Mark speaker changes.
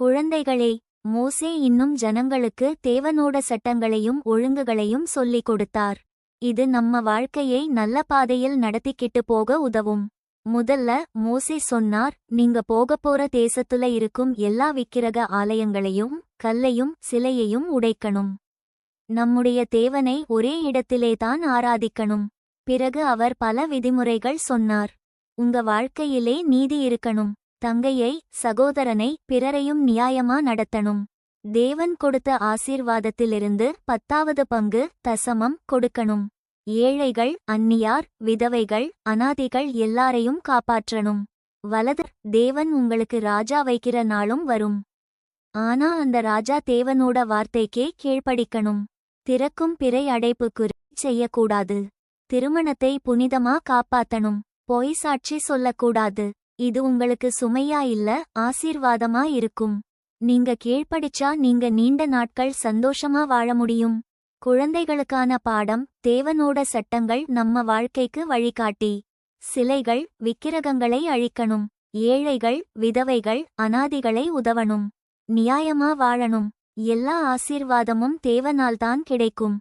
Speaker 1: குழந்தைகளே மோசே இன்னும் ஜனங்களுக்கு தேவனோட சட்டங்களையும் ஒழுங்குகளையும் சொல்லிக் கொடுத்தார். இது நம்ம வாழ்க்கையை நல்ல பாதையில் நடத்திக்கிட்டு போக உதவும். முதல்ல மோசே சொன்னார் நீங்க போகப் போற தேசத்துல இருக்கும் எல்லா விக்கிரக ஆலயங்களையும் கல்லையும் சிலையையும் உடைக்கணும். நம்முடைய தேவனை ஒரே இடத்திலேதான் ஆராதிக்கணும். பிறகு அவர் பல விதிமுறைகள் சொன்னார். உங்க வாழ்க்கையிலே நீதி இருக்கணும். தங்கையை சகோதரனை பிறரையும் நியாயமா நடத்தணும். தேவன் கொடுத்த ஆசீர்வாதத்திலிருந்து பத்தாவது பங்கு தசமம் கொடுக்கணும். ஏழைகள் அந்நியார் விதவைகள் அனாதிகள் எல்லாரையும் காப்பாற்றணும். வலது தேவன் உங்களுக்கு ராஜா வைக்கிற நாளும் வரும். ஆனா அந்த ராஜா தேவனோட வார்த்தைக்கே கீழ்ப்படிக்கணும். திறக்கும் பிறை அடைப்புக்குறி செய்யக்கூடாது. திருமணத்தை புனிதமா காப்பாத்தணும். பொய் சாட்சி சொல்லக்கூடாது. இது உங்களுக்கு சுமையா இல்ல ஆசீர்வாதமா இருக்கும். நீங்க கீழ்ப்படிச்சா நீங்க நீண்ட நாட்கள் சந்தோஷமா வாழ முடியும். குழந்தைகளுக்கான பாடம் தேவனோட சட்டங்கள் நம்ம வாழ்க்கைக்கு வழிகாட்டி. சிலைகள் விக்கிரகங்களை அழிக்கணும். ஏழைகள் விதவைகள் அனாதிகளை உதவணும். நியாயமா வாழணும். எல்லா ஆசீர்வாதமும் தேவனால்தான் கிடைக்கும்.